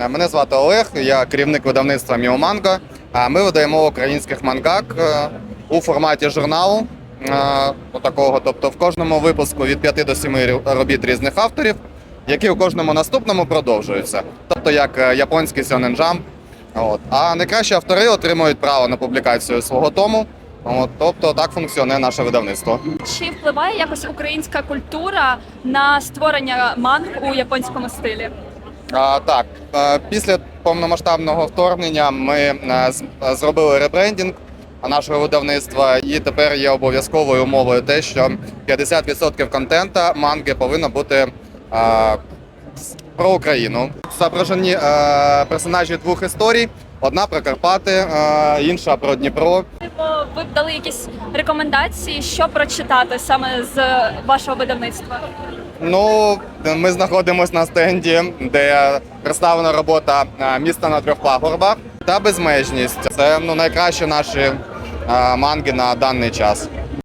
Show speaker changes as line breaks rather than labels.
Мене звати Олег, я керівник видавництва Міоманго. А Ми видаємо українських мангак е, у форматі журналу. е, Отакого, тобто в кожному випуску від 5 до 7 робіт різних авторів, які у кожному наступному продовжуються. Тобто як е, японський Сьонен Jump. От. А найкращі автори отримують право на публікацію свого тому. От, тобто так функціонує наше видавництво.
Чи впливає якось українська культура на створення манг у японському стилі?
Так, е, після повномасштабного вторгнення ми е, зробили ребрендінг нашого видавництва, і тепер є обов'язковою умовою те, що 50% контента манги повинно бути е, про Україну. Зображені персонажі двох історій: одна про Карпати, інша про Дніпро.
Ви б дали якісь рекомендації, що прочитати саме з вашого видавництва?
Ну, ми знаходимося на стенді, де представлена робота е, міста на трьох пагорбах та безмежність. Це ну найкращі наші е, манги на даний час.